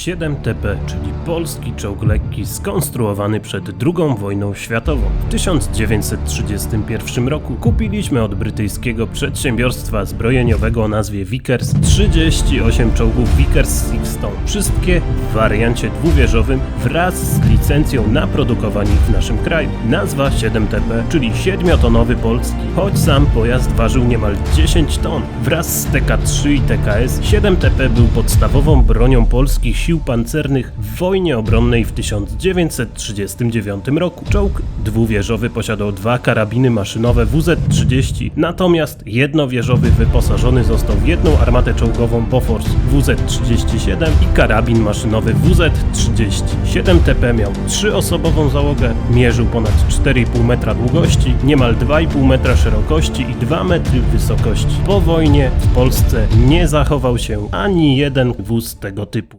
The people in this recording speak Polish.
7TP, czyli polski czołg lekki skonstruowany przed II wojną światową. W 1931 roku kupiliśmy od brytyjskiego przedsiębiorstwa zbrojeniowego o nazwie Vickers 38 czołgów Vickers Sixstone. Wszystkie w wariancie dwuwieżowym wraz z licencją na produkowanie w naszym kraju. Nazwa 7TP, czyli 7-tonowy polski, choć sam pojazd ważył niemal 10 ton. Wraz z TK-3 i TKS 7TP był podstawową bronią polskich sił pancernych w wojnie obronnej w 1939 roku. Czołg dwuwieżowy posiadał dwa karabiny maszynowe WZ-30, natomiast jednowieżowy wyposażony został w jedną armatę czołgową Bofors WZ-37 i karabin maszynowy WZ-30. 7TP miał trzyosobową załogę, mierzył ponad 4,5 metra długości, niemal 2,5 metra szerokości i 2 metry wysokości. Po wojnie w Polsce nie zachował się ani jeden wóz tego typu.